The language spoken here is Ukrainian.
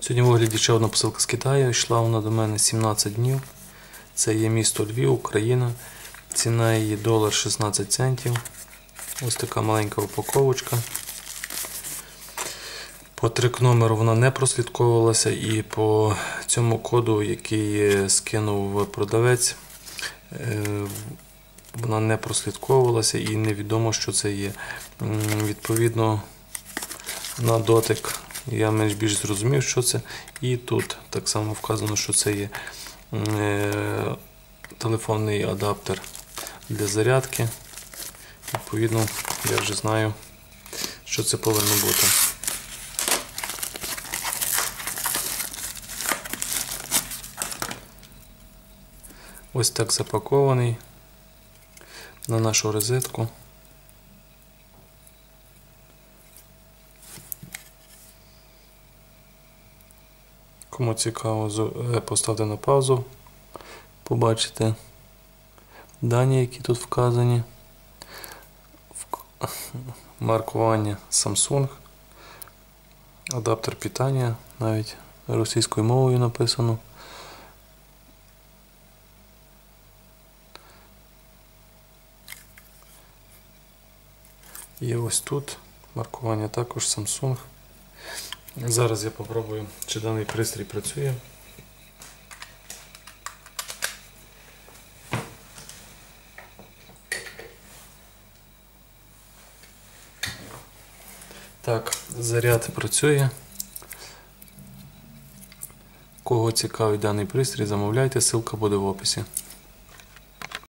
Сьогодні в огляді ще одна посилка з Китаю. Йшла вона до мене 17 днів. Це є місто Львів, Україна. Ціна її долар 16 центів. Ось така маленька упаковочка. По трик номеру вона не прослідковувалася і по цьому коду, який скинув продавець, е, вона не прослідковувалася і невідомо, що це є. Відповідно, на дотик я менш більш зрозумів, що це. І тут так само вказано, що це є е, телефонний адаптер для зарядки. Відповідно, я вже знаю, що це повинно бути. Ось так запакований на нашу розетку. Кому цікаво, е, поставте на паузу, побачите дані, які тут вказані. Маркування Samsung, адаптер питання, навіть російською мовою написано. І ось тут маркування також Samsung. Зараз я попробую, чи даний пристрій працює. Так, заряд працює. Кого цікавить даний пристрій, замовляйте, ссылка буде в описі.